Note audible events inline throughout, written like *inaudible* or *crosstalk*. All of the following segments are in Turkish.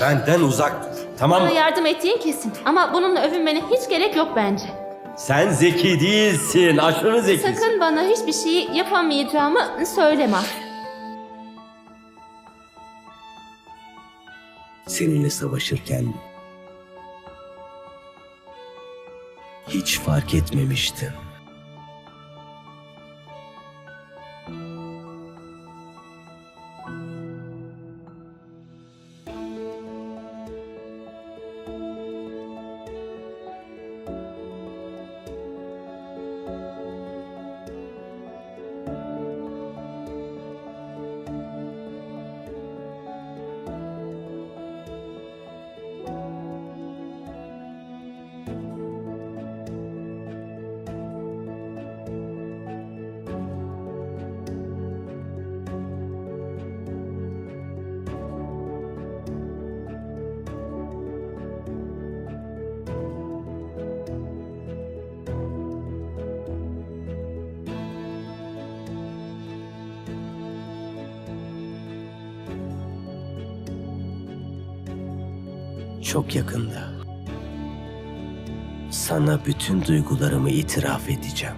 Benden uzak dur. Tamam Bana mı? yardım ettiğin kesin. Ama bununla övünmene hiç gerek yok bence. Sen zeki değilsin. Aşırı zekisin. Sakın bana hiçbir şey yapamayacağımı söyleme. Seninle savaşırken hiç fark etmemiştim. Çok yakında sana bütün duygularımı itiraf edeceğim.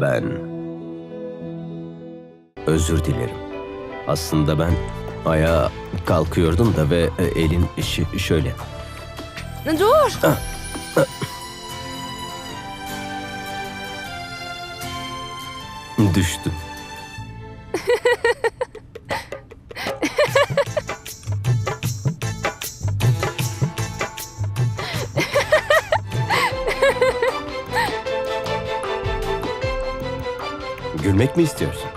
Ben özür dilerim. Aslında ben ayağa kalkıyordum da ve e, elin şi- şöyle. Dur! Düştü. *laughs* Gülmek mi istiyorsun?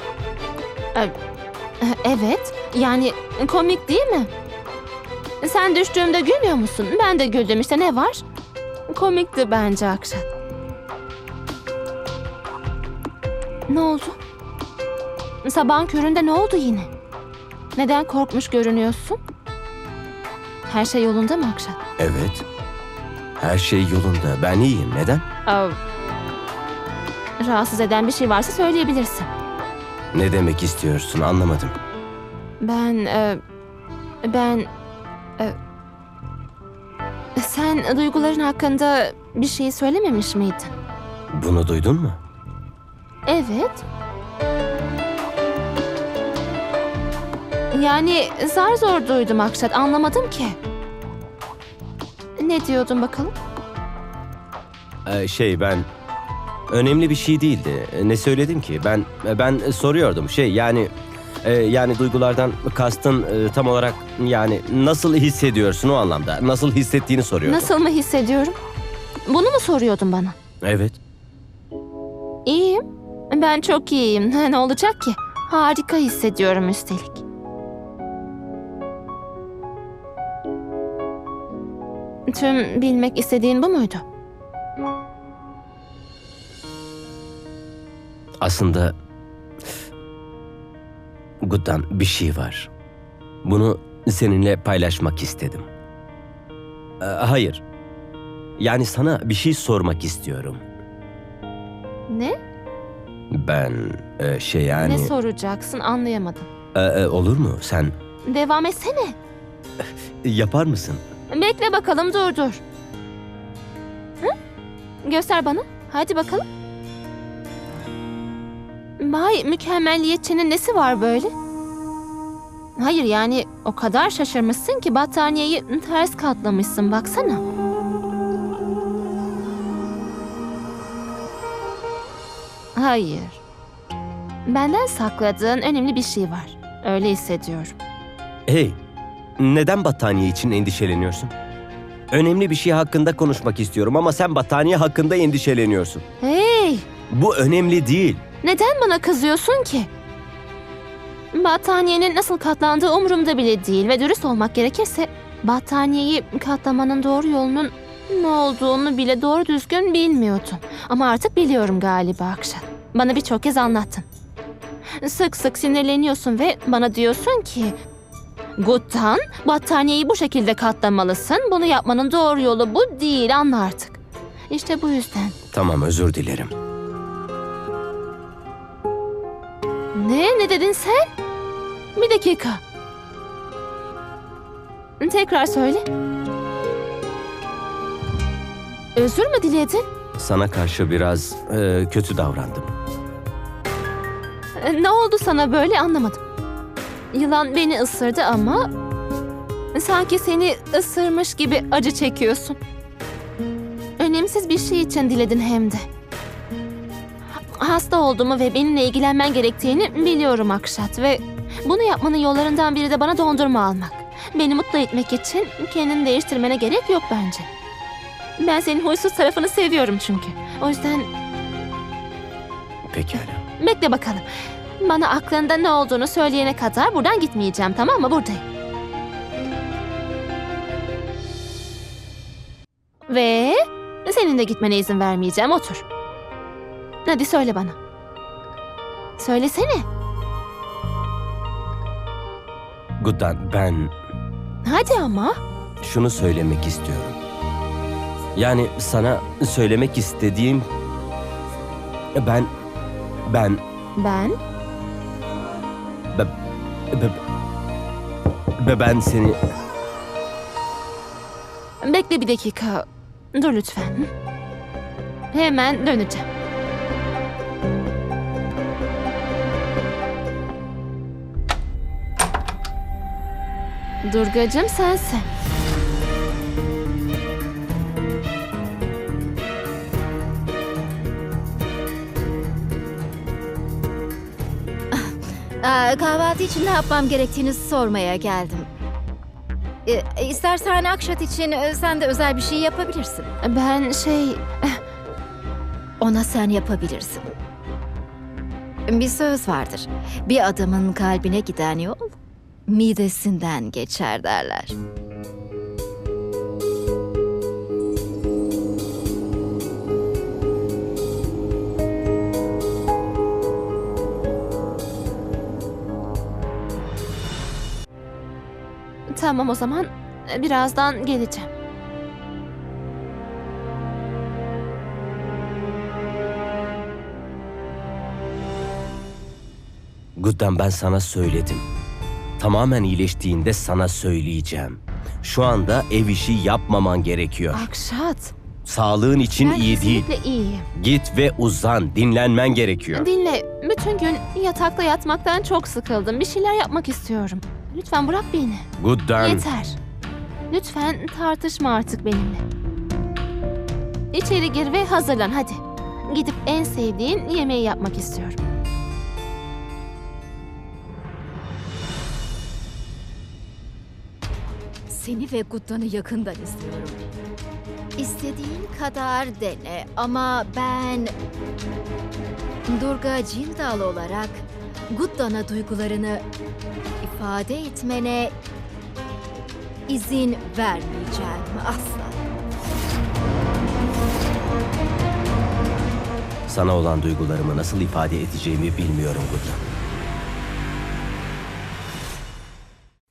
Evet, yani komik değil mi? Sen düştüğümde gülmüyor musun? Ben de güldüm işte ne var? Komikti bence Akşat. Ne oldu? Sabahın köründe ne oldu yine? Neden korkmuş görünüyorsun? Her şey yolunda mı Akşat? Evet. Her şey yolunda. Ben iyiyim. Neden? Aa, rahatsız eden bir şey varsa söyleyebilirsin. Ne demek istiyorsun? Anlamadım. Ben, e, ben, e, sen duyguların hakkında bir şey söylememiş miydin? Bunu duydun mu? Evet. Yani zar zor duydum Akşat, anlamadım ki. Ne diyordun bakalım? Ee, şey ben önemli bir şey değildi. Ne söyledim ki? Ben ben soruyordum. Şey yani e, yani duygulardan kastın e, tam olarak yani nasıl hissediyorsun o anlamda? Nasıl hissettiğini soruyordum. Nasıl mı hissediyorum? Bunu mu soruyordun bana? Evet. İyiyim. Ben çok iyiyim. *laughs* Ne olacak ki? Harika hissediyorum üstelik. Tüm bilmek istediğin bu muydu? Aslında Guddan bir şey var. Bunu seninle paylaşmak istedim. Ee, hayır. Yani sana bir şey sormak istiyorum. Ne? Ben e, şey yani Ne soracaksın anlayamadım. E, e, olur mu? Sen Devam etsene. *laughs* yapar mısın? Bekle bakalım dur dur. Hı? Göster bana. Hadi bakalım. Bay mükemmelliyetçinin nesi var böyle? Hayır yani o kadar şaşırmışsın ki battaniyeyi ters katlamışsın baksana. Hayır. Benden sakladığın önemli bir şey var. Öyle hissediyorum. Hey, neden battaniye için endişeleniyorsun? Önemli bir şey hakkında konuşmak istiyorum ama sen battaniye hakkında endişeleniyorsun. Hey! Bu önemli değil. Neden bana kızıyorsun ki? Battaniyenin nasıl katlandığı umurumda bile değil ve dürüst olmak gerekirse battaniyeyi katlamanın doğru yolunun ne olduğunu bile doğru düzgün bilmiyordum. Ama artık biliyorum galiba Akşat. Bana birçok kez anlattın. Sık sık sinirleniyorsun ve bana diyorsun ki... Guttan, battaniyeyi bu şekilde katlamalısın. Bunu yapmanın doğru yolu bu değil, anla artık. İşte bu yüzden. Tamam özür dilerim. Ne? Ne dedin sen? Bir dakika. Tekrar söyle. Özür mü diledin? Sana karşı biraz e, kötü davrandım. E, Ne oldu sana böyle anlamadım. Yılan beni ısırdı ama sanki seni ısırmış gibi acı çekiyorsun. Önemsiz bir şey için diledin hem de. Hasta olduğumu ve benimle ilgilenmen gerektiğini biliyorum Akşat ve bunu yapmanın yollarından biri de bana dondurma almak. Beni mutlu etmek için kendini değiştirmene gerek yok bence. Ben senin huysuz tarafını seviyorum çünkü. O yüzden Pekala. Bekle bakalım. Bana aklında ne olduğunu söyleyene kadar buradan gitmeyeceğim tamam mı? Buradayım. Ve senin de gitmene izin vermeyeceğim. Otur. Hadi söyle bana. Söylesene. Guddan ben Hadi ama. şunu söylemek istiyorum. Yani sana söylemek istediğim ben ben Ben be, be, be- ben seni Bekle bir dakika. Dur lütfen. Hemen döneceğim. Durgacığım sensin. *laughs* Aa, kahvaltı için ne yapmam gerektiğini sormaya geldim. E, istersen Akşat için e, sen de özel bir şey yapabilirsin. Ben şey... *laughs* Ona sen yapabilirsin. Bir söz vardır. Bir adamın kalbine giden yol midesinden geçer derler. Tamam o zaman birazdan geleceğim. Guddan ben sana söyledim. Tamamen iyileştiğinde sana söyleyeceğim. Şu anda ev işi yapmaman gerekiyor. Akşat. Sağlığın için ben iyi değil. kesinlikle iyiyim. Git ve uzan, dinlenmen gerekiyor. Dinle, bütün gün yatakta yatmaktan çok sıkıldım. Bir şeyler yapmak istiyorum. Lütfen bırak beni. Guddan. Yeter. Lütfen tartışma artık benimle. İçeri gir ve hazırlan hadi. Gidip en sevdiğin yemeği yapmak istiyorum. Seni ve Guddan'ı yakından istiyorum. İstediğin kadar dene ama ben... Durga Cindal olarak Guddan'a duygularını ifade etmene izin vermeyeceğim asla. Sana olan duygularımı nasıl ifade edeceğimi bilmiyorum Guddan.